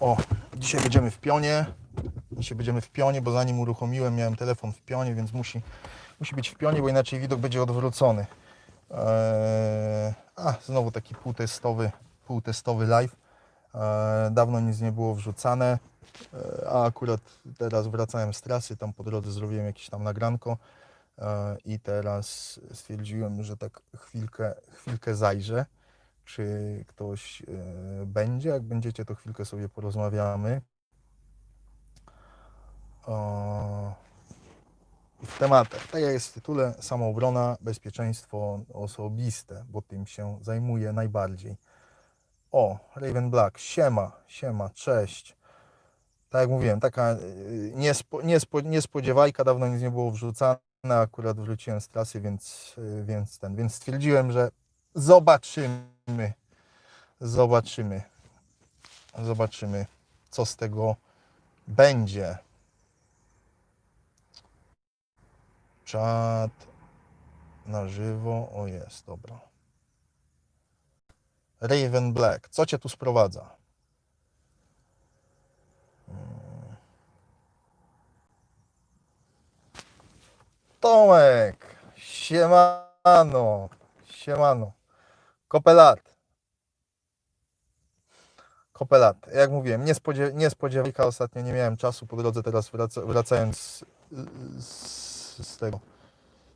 O, dzisiaj będziemy w pionie. Dzisiaj będziemy w pionie, bo zanim uruchomiłem, miałem telefon w pionie, więc musi, musi być w pionie, bo inaczej widok będzie odwrócony. Eee, a, znowu taki półtestowy, półtestowy live. Eee, dawno nic nie było wrzucane, eee, a akurat teraz wracałem z trasy, tam po drodze zrobiłem jakieś tam nagranko eee, i teraz stwierdziłem, że tak chwilkę, chwilkę zajrzę, czy ktoś eee, będzie. Jak będziecie, to chwilkę sobie porozmawiamy. W tematach. Tak jak jest w tytule, samoobrona, bezpieczeństwo osobiste, bo tym się zajmuję najbardziej. O, Raven Black, siema, siema, cześć. Tak jak mówiłem, taka y, niespo, niespo, niespodziewajka, dawno nic nie było wrzucane, akurat wróciłem z trasy, więc, y, więc ten, więc stwierdziłem, że zobaczymy, zobaczymy, zobaczymy, co z tego będzie. Czat na żywo. O jest, dobra. Raven Black. Co cię tu sprowadza? Mm. Tomek. Siemano. Siemano. Kopelat. Kopelat. Jak mówiłem, nie, spodziew- nie spodziewajka. Ostatnio nie miałem czasu po drodze teraz wraca- wracając z, z, tego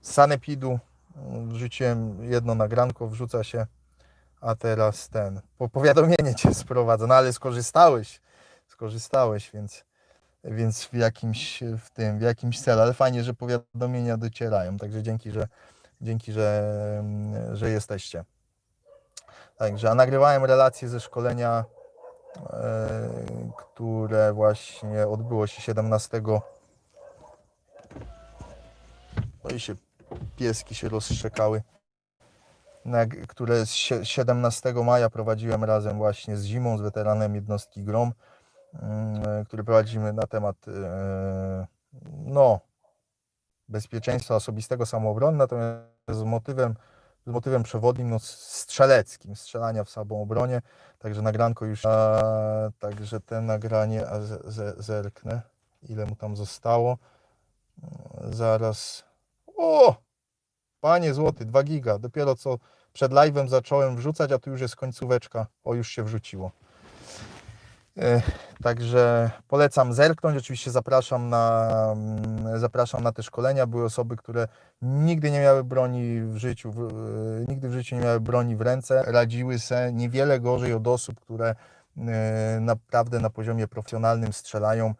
sanepidu. Wrzuciłem jedno nagranko, wrzuca się, a teraz ten, po powiadomienie cię sprowadza, no ale skorzystałeś, skorzystałeś, więc, więc w jakimś, w tym, w jakimś celu, ale fajnie, że powiadomienia docierają, także dzięki, że, dzięki, że, że jesteście. Także, a nagrywałem relacje ze szkolenia, e, które właśnie odbyło się 17 Oj się pieski się rozszczekały, które z sie- 17 maja prowadziłem razem właśnie z Zimą, z weteranem jednostki GROM, mm, który prowadzimy na temat e, no, bezpieczeństwa osobistego samoobrony, natomiast z motywem, z motywem przewodnim no, strzeleckim, strzelania w samoobronie, także nagranko już, a, także te nagranie, a z, z, zerknę, ile mu tam zostało, zaraz, o! Panie złoty, 2 giga. Dopiero co przed live'em zacząłem wrzucać, a tu już jest końcóweczka. O, już się wrzuciło. E, Także polecam zerknąć. Oczywiście zapraszam na, mm, zapraszam na te szkolenia. Były osoby, które nigdy nie miały broni w życiu, w, e, nigdy w życiu nie miały broni w ręce. Radziły se niewiele gorzej od osób, które e, naprawdę na poziomie profesjonalnym strzelają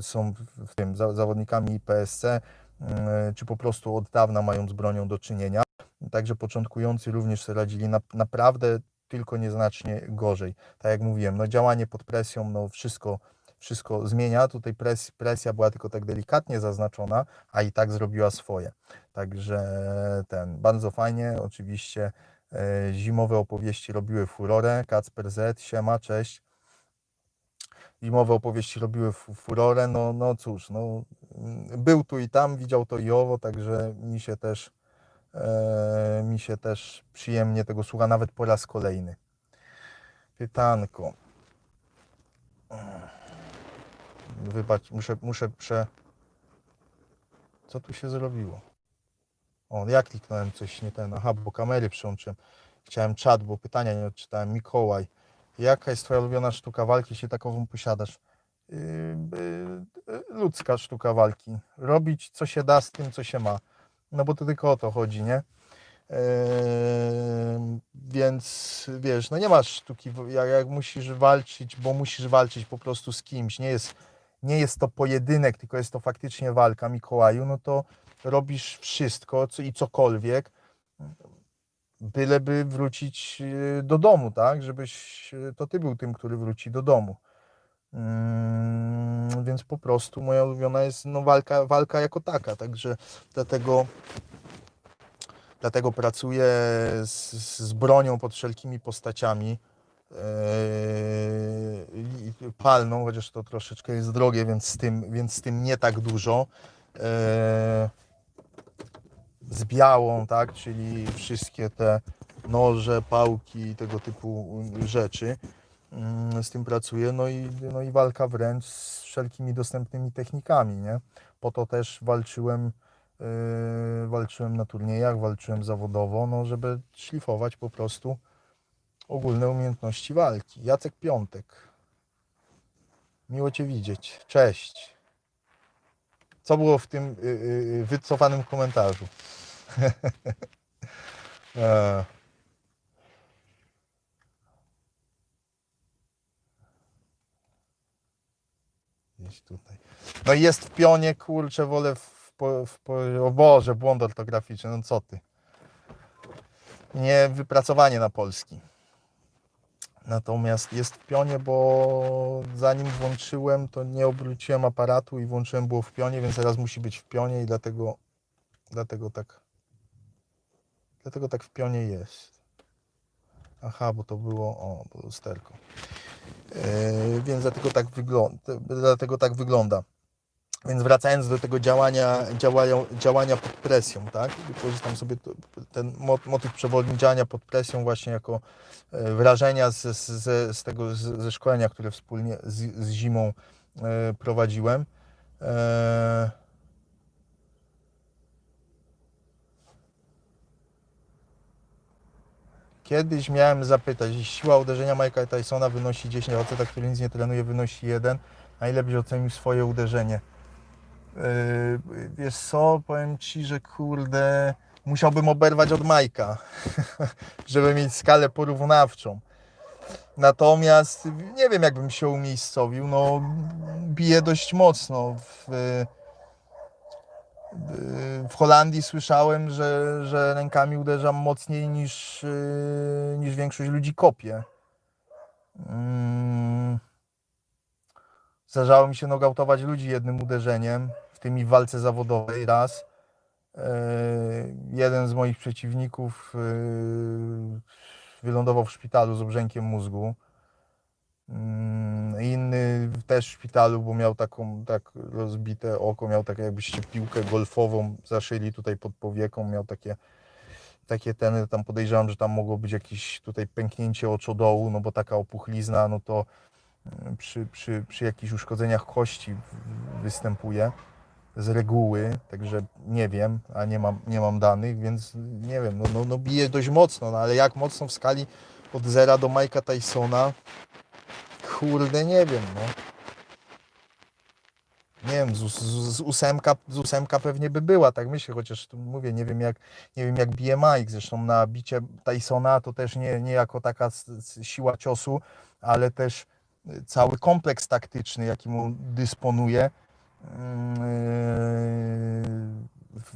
są w- tym za- zawodnikami PSC, e, czy po prostu od dawna mają z bronią do czynienia. Także początkujący również radzili na, naprawdę tylko nieznacznie gorzej. Tak jak mówiłem, no działanie pod presją, no wszystko, wszystko zmienia. Tutaj pres, presja była tylko tak delikatnie zaznaczona, a i tak zrobiła swoje. Także ten, bardzo fajnie, oczywiście e, zimowe opowieści robiły furorę. Kacper Z, siema, cześć zimowe opowieści robiły fu- furorę, no, no cóż, no, mm, był tu i tam, widział to i owo, także mi się też mi się też przyjemnie tego słucha, nawet po raz kolejny. Pytanko. Wybacz, muszę, muszę prze... Co tu się zrobiło? O, ja kliknąłem coś nie ten, aha, bo kamery przełączyłem. Chciałem czat, bo pytania nie odczytałem. Mikołaj. Jaka jest Twoja ulubiona sztuka walki, jeśli takową posiadasz? Yy, yy, ludzka sztuka walki. Robić co się da z tym, co się ma. No bo to tylko o to chodzi, nie? Yy, więc wiesz, no nie masz sztuki, jak, jak musisz walczyć, bo musisz walczyć po prostu z kimś. Nie jest, nie jest to pojedynek, tylko jest to faktycznie walka, Mikołaju, no to robisz wszystko co, i cokolwiek, byleby wrócić e, do domu, tak? Żebyś e, to ty był tym, który wróci do domu. Więc po prostu moja ulubiona jest no, walka, walka jako taka, także dlatego, dlatego pracuję z, z bronią pod wszelkimi postaciami. Yy, palną, chociaż to troszeczkę jest drogie, więc z tym, więc z tym nie tak dużo. Yy, z białą, tak, czyli wszystkie te noże, pałki i tego typu rzeczy. Mm, Z tym pracuję, no i, no i walka wręcz z wszelkimi dostępnymi technikami, nie? Po to też walczyłem, yy, walczyłem na turniejach, walczyłem zawodowo, no żeby szlifować po prostu ogólne umiejętności walki. Jacek Piątek. Miło Cię widzieć. Cześć. Co było w tym y, y, wycofanym komentarzu? E. Gdzieś tutaj. No i jest w pionie, kurczę, wolę w, po, w, o Boże, błąd ortograficzny, no co ty. Nie wypracowanie na polski. Natomiast jest w pionie, bo zanim włączyłem, to nie obróciłem aparatu i włączyłem było w pionie, więc teraz musi być w pionie i dlatego, dlatego tak, dlatego tak w pionie jest. Aha, bo to było, o, bo lusterko. Yy, więc dlatego tak, wygląda, dlatego tak wygląda. Więc wracając do tego działania, działania, działania pod presją, tak? Wykorzystam sobie ten mo- motyw przewodni działania pod presją właśnie jako e, wrażenia z, z, z tego z, ze szkolenia, które wspólnie z, z zimą e, prowadziłem. Kiedyś miałem zapytać, siła uderzenia Mike'a Tysona wynosi 10, a faceta, który nic nie trenuje, wynosi 1, na ile byś ocenił swoje uderzenie? Yy, wiesz co, powiem Ci, że kurde, musiałbym oberwać od Majka, żeby mieć skalę porównawczą. Natomiast nie wiem, jakbym się umiejscowił. No, bije dość mocno. W, w Holandii słyszałem, że, że rękami uderzam mocniej niż, yy, niż większość ludzi kopie. Mm. Zdarzało mi się nogautować ludzi jednym uderzeniem, w tym i w walce zawodowej raz. Yy, Jeden z moich przeciwników yy, wylądował w szpitalu z obrzękiem mózgu. Mm, Inny też w szpitalu, bo miał taką tak rozbite oko, miał tak jakbyście piłkę golfową zaszyli tutaj pod powieką, miał takie takie ten, tam podejrzewam, że tam mogło być jakieś tutaj pęknięcie oczodołu, no bo taka opuchlizna, no to mm, przy, przy, przy jakichś uszkodzeniach kości występuje z reguły, także nie wiem, a nie mam, nie mam danych, więc nie wiem, no, no, no bije dość mocno, no ale jak mocno w skali od zera do Mike'a Tysona, kurde, nie wiem, no. Nie wiem, z, z, z, ósemka, z ósemka pewnie by była, tak myślę, chociaż tu mówię, nie wiem jak, nie wiem jak Mike, zresztą na bicie Tysona to też nie, nie jako taka siła ciosu, ale też y, cały kompleks taktyczny, jaki mu dysponuje, yy,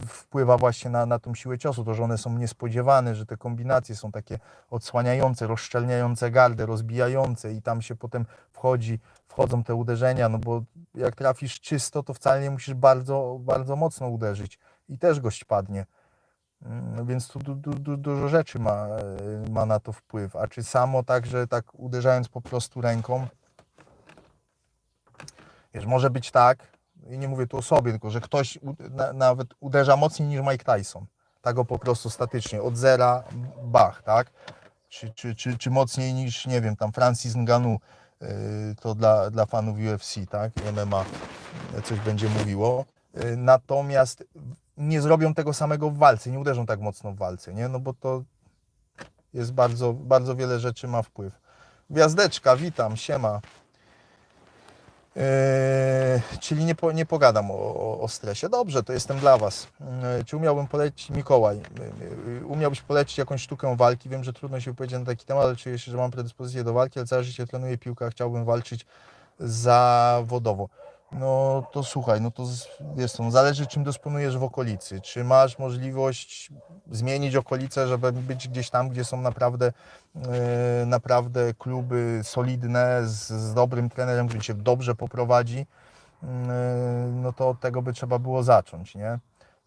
wpływa właśnie na, na tą siłę ciosu, to, że one są niespodziewane, że te kombinacje są takie odsłaniające, rozszczelniające gardę, rozbijające i tam się potem wchodzi, wchodzą te uderzenia, no bo jak trafisz czysto, to wcale nie musisz bardzo, bardzo mocno uderzyć i też gość padnie. Mm, Więc tu du, du, du, dużo rzeczy ma, ma na to wpływ. A czy samo tak, że tak uderzając po prostu ręką, wiesz, może być tak, i nie mówię tu o sobie, tylko że ktoś na, nawet uderza mocniej niż Mike Tyson. Tak go po prostu statycznie, od zera bach, tak? Czy, czy, czy, czy mocniej niż, nie wiem, tam Francis Ngannou, yy, to dla, dla fanów UFC, tak? MMA coś będzie mówiło. Yy, Natomiast nie zrobią tego samego w walce, nie uderzą tak mocno w walce, nie? No bo to jest bardzo, bardzo wiele rzeczy ma wpływ. Gwiazdeczka, witam, siema. Yy, czyli nie, po, nie pogadam o, o, o stresie. Dobrze, to jestem dla Was. Yy, czy umiałbym polecić, Mikołaj, yy, yy, umiałbyś polecić jakąś sztukę walki? Wiem, że trudno się wypowiedzieć na taki temat, ale czuję się, że mam predyspozycję do walki, ale całe życie trenuję piłkę, a chciałbym walczyć zawodowo. No to słuchaj, no to wiesz co, no zależy czym dysponujesz w okolicy. Czy masz możliwość zmienić okolice, żeby być gdzieś tam, gdzie są naprawdę, e, naprawdę kluby solidne, z, z dobrym trenerem, który cię dobrze poprowadzi, mm, e, no to od tego by trzeba było zacząć, nie?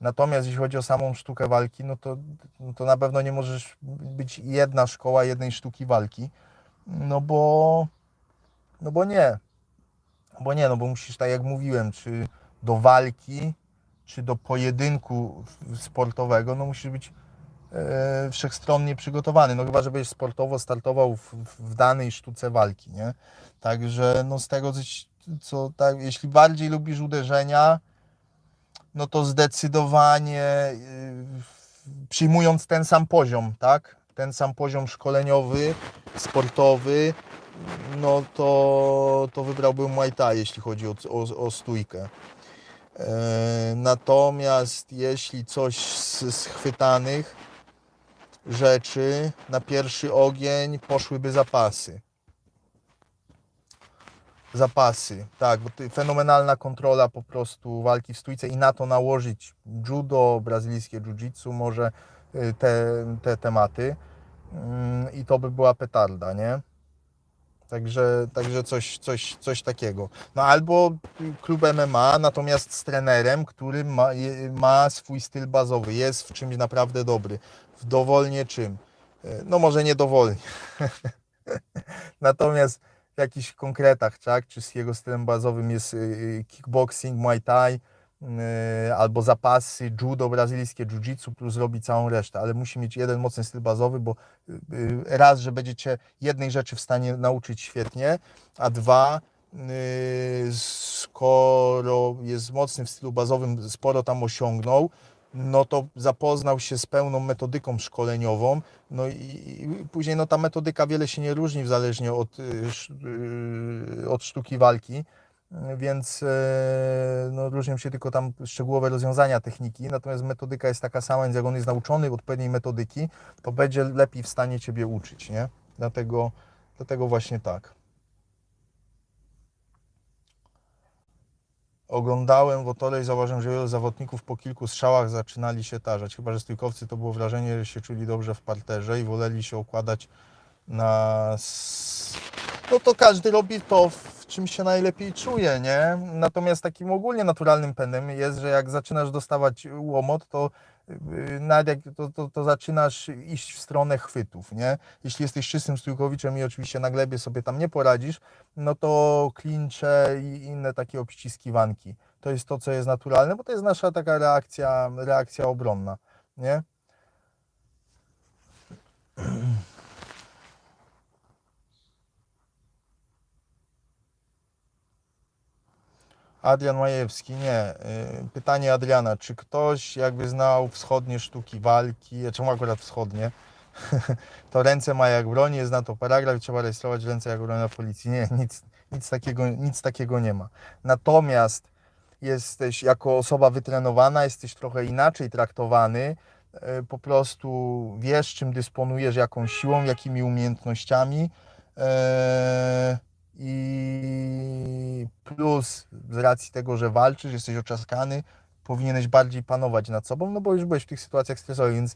Natomiast jeśli chodzi o samą sztukę walki, no to, no to na pewno nie możesz być jedna szkoła jednej sztuki walki, no bo, no bo nie. Bo nie, no bo musisz, tak jak mówiłem, czy do walki, czy do pojedynku sportowego, no musisz być e, wszechstronnie przygotowany, no chyba żebyś sportowo startował w, w danej sztuce walki, nie? Także no z tego, co tak, jeśli bardziej lubisz uderzenia, no to zdecydowanie yy, przyjmując ten sam poziom, tak? Ten sam poziom szkoleniowy, sportowy, no to, to wybrałbym Muay Thai, jeśli chodzi o, o, o stójkę. E, Natomiast jeśli coś z schwytanych rzeczy na pierwszy ogień poszłyby zapasy. Zapasy, tak, bo fenomenalna kontrola po prostu walki w stójce i na to nałożyć judo, brazylijskie jiu-jitsu, może y, te, te tematy Mm, i to by była petarda, nie? Także, także coś, coś, coś takiego. No albo klub MMA, natomiast z trenerem, który ma, ma swój styl bazowy, jest w czymś naprawdę dobry. W dowolnie czym. E, No może nie dowolnie. natomiast w jakichś konkretach, tak? Czy z jego stylem bazowym jest y, y, kickboxing, muay thai, albo zapasy, judo, brazylijskie jiu-jitsu, plus robi całą resztę, ale musi mieć jeden mocny styl bazowy, bo y, y, raz, że będziecie jednej rzeczy w stanie nauczyć świetnie, a dwa, y, skoro jest mocny w stylu bazowym, sporo tam osiągnął, no to zapoznał się z pełną metodyką szkoleniową, no i, później no ta metodyka wiele się nie różni zależnie od, y, y, od sztuki walki, więc e, no, różnią się tylko tam szczegółowe rozwiązania techniki, natomiast metodyka jest taka sama, więc jak on jest nauczony odpowiedniej metodyki, to będzie lepiej w stanie Ciebie uczyć, nie? Dlatego, dlatego właśnie tak. Oglądałem w Otole i zauważyłem, że wielu zawodników po kilku strzałach zaczynali się tarzać. Chyba, że stójkowcy to było wrażenie, że się czuli dobrze w parterze i woleli się okładać na... No to każdy robi to, czym się najlepiej czuje, nie? Natomiast takim ogólnie naturalnym pędem jest, że jak zaczynasz dostawać łomot, to yy, nawet jak to, to, to zaczynasz iść w stronę chwytów, nie? Jeśli jesteś czystym stójkowiczem i oczywiście na glebie sobie tam nie poradzisz, no to klincze i inne takie obściskiwanki. To jest to, co jest naturalne, bo to jest nasza taka reakcja, reakcja obronna, nie? Adrian Majewski, nie. Y, Pytanie Adriana, czy ktoś jakby znał wschodnie sztuki walki, czemu akurat wschodnie? to ręce ma jak broń, jest na to paragraf trzeba rejestrować ręce jak broń na policji. Nie, nic, nic, takiego, nic takiego nie ma. Natomiast jesteś jako osoba wytrenowana, jesteś trochę inaczej traktowany. y, Po prostu wiesz, czym dysponujesz, jaką siłą, jakimi umiejętnościami. e, I plus z racji tego, że walczysz, jesteś oczaskany, powinieneś bardziej panować nad sobą, no bo już byłeś w tych sytuacjach stresowych, więc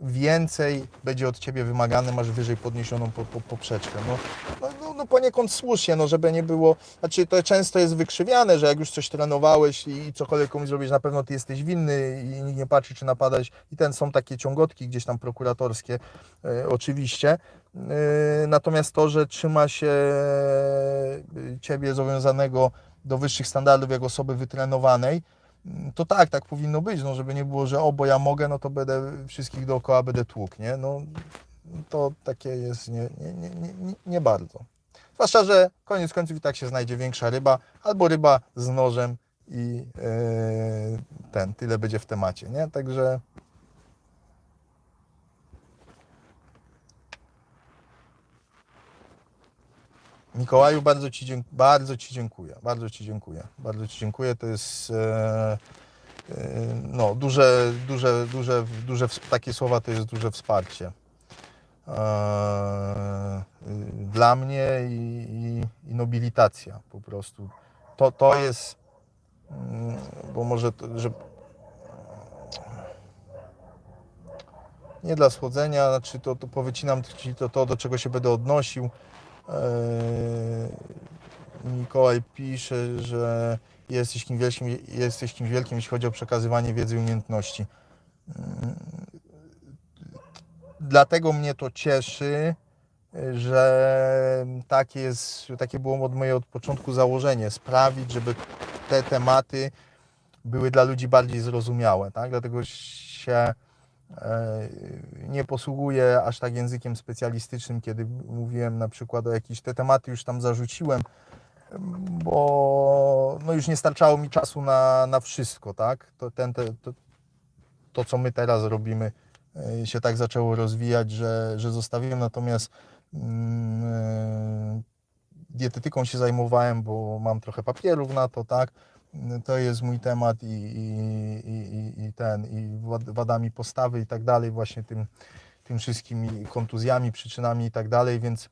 więcej będzie od ciebie wymagane, masz wyżej podniesioną po, po, poprzeczkę. No, no, no, no poniekąd słusznie, no żeby nie było, znaczy to często jest wykrzywiane, że jak już coś trenowałeś i, cokolwiek komuś zrobisz, na pewno ty jesteś winny i nikt nie patrzy, czy napadać. I ten są takie ciągotki gdzieś tam prokuratorskie, e, oczywiście. E, natomiast to, że trzyma się e, ciebie zobowiązanego do wyższych standardów jak osoby wytrenowanej, Mm, to tak, tak powinno być, no żeby nie było, że o, bo ja mogę, no to będę wszystkich dookoła będę tłukł, nie? No to takie jest nie, nie, nie, nie, nie- bardzo. Zwłaszcza, że koniec końców i tak się znajdzie większa ryba, albo ryba z nożem i e, ten, tyle będzie w temacie, nie? Także Mikołaju, bardzo Ci, dzięk- bardzo ci dziękuję. Bardzo Ci dziękuję. Bardzo Ci dziękuję. To jest e, e, no, duże, duże, duże, duże, takie słowa to jest duże wsparcie. E, y, dla mnie i, i, i nobilitacja po prostu. To, to jest, mm, bo może, to, że nie dla schłodzenia, znaczy to, to powycinam Ci to, to, do czego się będę odnosił. Eee, Mikołaj pisze, że jesteś kimś wielkim, jesteś kimś wielkim, jeśli chodzi o przekazywanie wiedzy i umiejętności. Mm, Dlatego mnie to cieszy, że takie, jest, takie było od mojego od początku założenie, sprawić, żeby te tematy były dla ludzi bardziej zrozumiałe, tak? Dlatego się E, Nie posługuję aż tak językiem specjalistycznym, kiedy mówiłem na przykład o jakichś te tematy już tam zarzuciłem, bo no już nie starczało mi czasu na, na wszystko, tak? To, ten, te, to, to, co my teraz robimy, e, się tak zaczęło rozwijać, że, że zostawiłem. Natomiast mm, e, dietetyką się zajmowałem, bo mam trochę papierów na to, tak? To jest mój temat i, i, i, i- ten, i wad- wadami postawy i tak dalej, właśnie tym, tym wszystkimi kontuzjami, przyczynami i tak dalej, więc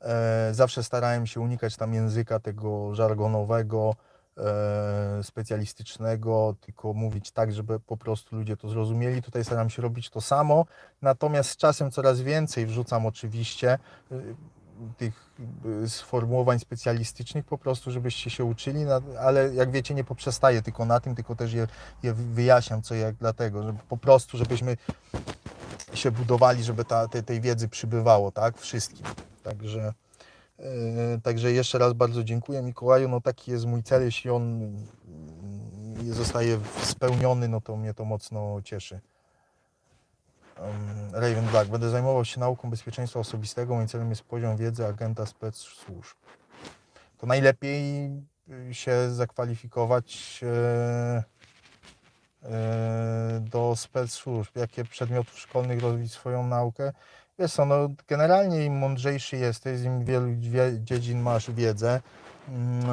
e, zawsze starałem się unikać tam języka tego żargonowego, e, specjalistycznego, tylko mówić tak, żeby po prostu ludzie to zrozumieli. Tutaj staram się robić to samo, natomiast z czasem coraz więcej wrzucam oczywiście tych y, sformułowań specjalistycznych po prostu, żebyście się uczyli, ale jak wiecie, nie poprzestaję tylko na tym, tylko też je, je wyjaśniam, co jak dlatego, żeby po prostu, żebyśmy się budowali, żeby ta, tej, tej wiedzy przybywało, tak, wszystkim. Także, yy, także jeszcze raz bardzo dziękuję Mikołaju, no taki jest mój cel, jeśli on yy, zostaje spełniony, no to mnie to mocno cieszy. Raven Black. Będę zajmował się nauką bezpieczeństwa osobistego. Moim celem jest poziom wiedzy agenta spec służb. To najlepiej y, się zakwalifikować e, e, do spec służb. Jakie przedmiotów szkolnych rozwijać swoją naukę. Wiesz co, no, generalnie im mądrzejszy jesteś, im wielu dziedzin masz wiedzę, mm,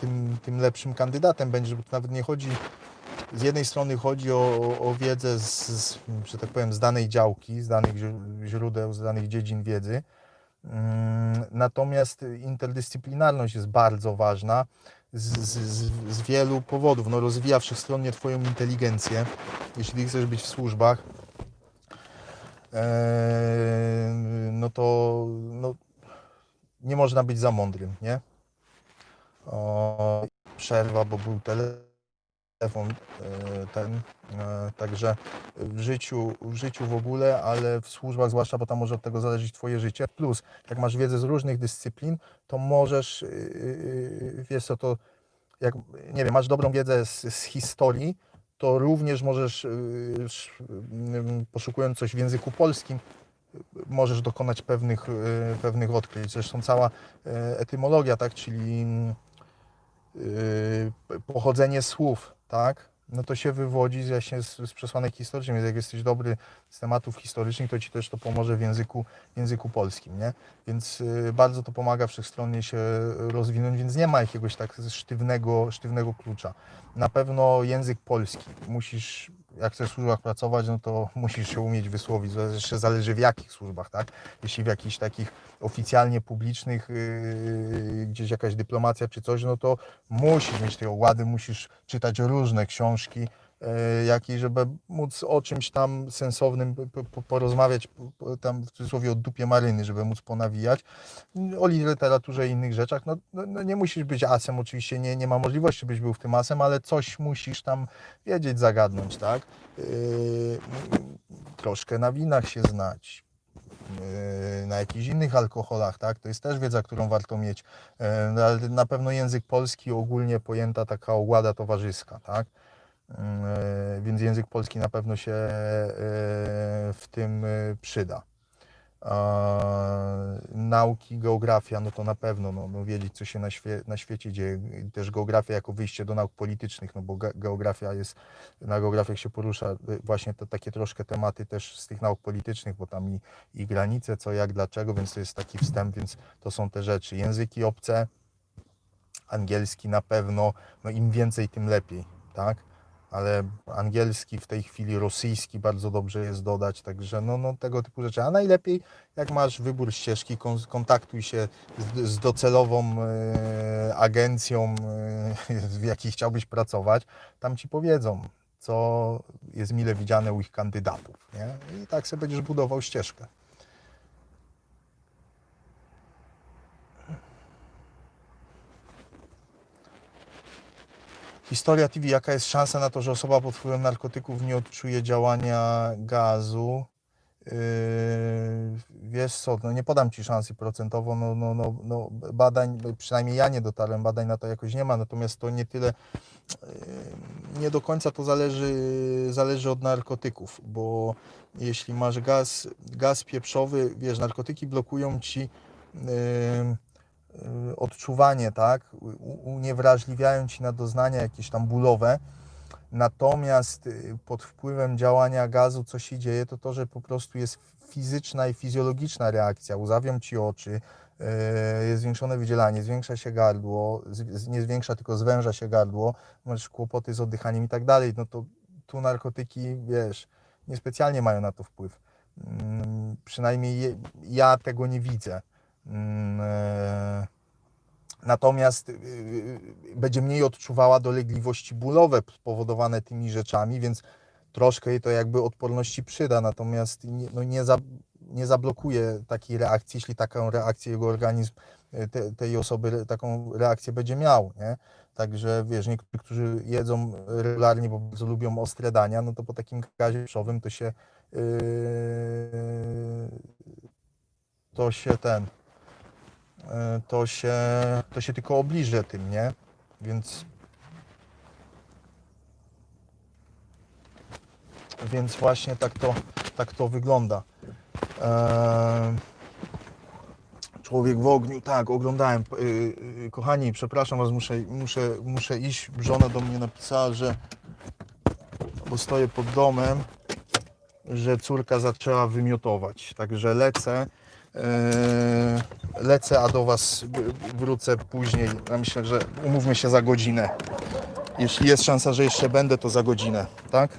tym, tym lepszym kandydatem będziesz, bo to nawet nie chodzi z jednej strony chodzi o, o wiedzę, z, z, że tak powiem, z danej działki, z danych źró- źródeł, z danych dziedzin wiedzy. Mm, Natomiast interdyscyplinarność jest bardzo ważna z, z, z, wielu powodów. No, rozwija wszechstronnie Twoją inteligencję, jeśli chcesz być w służbach. e, No to no, nie można być za mądrym, nie? O, przerwa, bo był telefon telefon e, ten, e, także w życiu, w życiu w ogóle, ale w służbach zwłaszcza, bo tam może od tego zależeć Twoje życie. Plus, jak masz wiedzę z różnych dyscyplin, to możesz, yy, yy, wiesz co, to jak, nie wiem, masz dobrą wiedzę z, z historii, to również możesz, sz- poszukując coś w języku polskim, możesz dokonać pewnych, pewnych odkryć. Zresztą cała yy, etymologia, tak, czyli pochodzenie słów, tak? No to się wywodzi z- właśnie z, z przesłanek historycznych, więc jak jesteś dobry z tematów historycznych, to ci też to pomoże w języku, języku polskim, nie? Więc yy, bardzo to pomaga wszechstronnie się rozwinąć, więc nie ma jakiegoś tak sztywnego, sztywnego klucza. Na pewno język polski. Musisz, jak chcesz w służbach pracować, no to musisz się umieć wysłowić. To jeszcze zależy w jakich służbach, tak? Jeśli w jakichś takich oficjalnie publicznych, yy, gdzieś jakaś dyplomacja czy coś, no to musisz mieć te łady, musisz czytać różne książki, yy, jakieś, żeby móc o czymś tam sensownym porozmawiać, tam w cudzysłowie o dupie maryny, żeby móc ponawijać, o literaturze i innych rzeczach. No, no, no nie musisz być asem, oczywiście nie, nie ma możliwości, byś był w tym asem, ale coś musisz tam wiedzieć, zagadnąć, tak? Yy, troszkę na winach się znać, yy, na jakichś innych alkoholach, tak? To jest też wiedza, którą warto mieć. Na pewno język polski ogólnie pojęta taka ogłada towarzyska, tak? Yy, Więc język polski na pewno się yy, w tym yy, przyda. Nauki, geografia, no to na pewno no, no wiedzieć, co się na, świe, na świecie dzieje. Też geografia jako wyjście do nauk politycznych, no bo ge, geografia jest, na geografiach się porusza właśnie te takie troszkę tematy też z tych nauk politycznych, bo tam i, i granice, co, jak, dlaczego, więc to jest taki wstęp, więc to są te rzeczy. Języki obce, angielski na pewno, no im więcej, tym lepiej, tak? Ale angielski w tej chwili, rosyjski bardzo dobrze jest dodać, także no, no tego typu rzeczy. A najlepiej, jak masz wybór ścieżki, kon- kontaktuj się z, z docelową e, agencją, e, w jakiej chciałbyś pracować, tam ci powiedzą, co jest mile widziane u ich kandydatów, nie? I tak sobie będziesz budował ścieżkę. Historia TV, jaka jest szansa na to, że osoba pod wpływem narkotyków nie odczuje działania gazu? wiesz co, no nie podam Ci szansy procentowo, no, no, no, no badań, przynajmniej ja nie dotarłem, badań na to jakoś nie ma, natomiast to nie tyle, yy, nie do końca to zależy, zależy od narkotyków, bo jeśli masz gaz, gaz pieprzowy, wiesz, narkotyki blokują Ci yy, yy, odczuwanie, tak, uniewrażliwiają Ci na doznania jakieś tam bólowe, Natomiast y, pod wpływem działania gazu, co się dzieje, to to, że po prostu jest fizyczna i fizjologiczna reakcja. Łzawią ci oczy, y, jest zwiększone wydzielanie, zwiększa się gardło, nie zwiększa, tylko zwęża się gardło, masz kłopoty z oddychaniem i tak dalej. No to tu narkotyki, wiesz, niespecjalnie mają na to wpływ. Mm, Przynajmniej ja tego nie widzę. Mm, e, Natomiast y, y, będzie mniej odczuwała dolegliwości bólowe spowodowane tymi rzeczami, więc troszkę jej to jakby odporności przyda, natomiast nie, no nie, za, nie zablokuje takiej reakcji, jeśli taką reakcję jego organizm y, te, tej osoby taką reakcję będzie miał, nie? Także wiesz, niektórzy, którzy jedzą regularnie, bo bardzo lubią ostre dania, no to po takim gazie pieprzowym to się yy, to się ten to się, to się tylko obliże tym, nie? Więc więc właśnie tak to, tak to wygląda. E, Człowiek w ogniu, tak, oglądałem. E, e, Kochani, przepraszam Was, muszę, muszę, muszę iść. Żona do mnie napisała, że bo stoję pod domem, że córka zaczęła wymiotować. Także lecę. Eee, lecę, a do Was wrócę później. Ja myślę, że umówmy się za godzinę. Jeśli jest szansa, że jeszcze będę, to za godzinę, tak?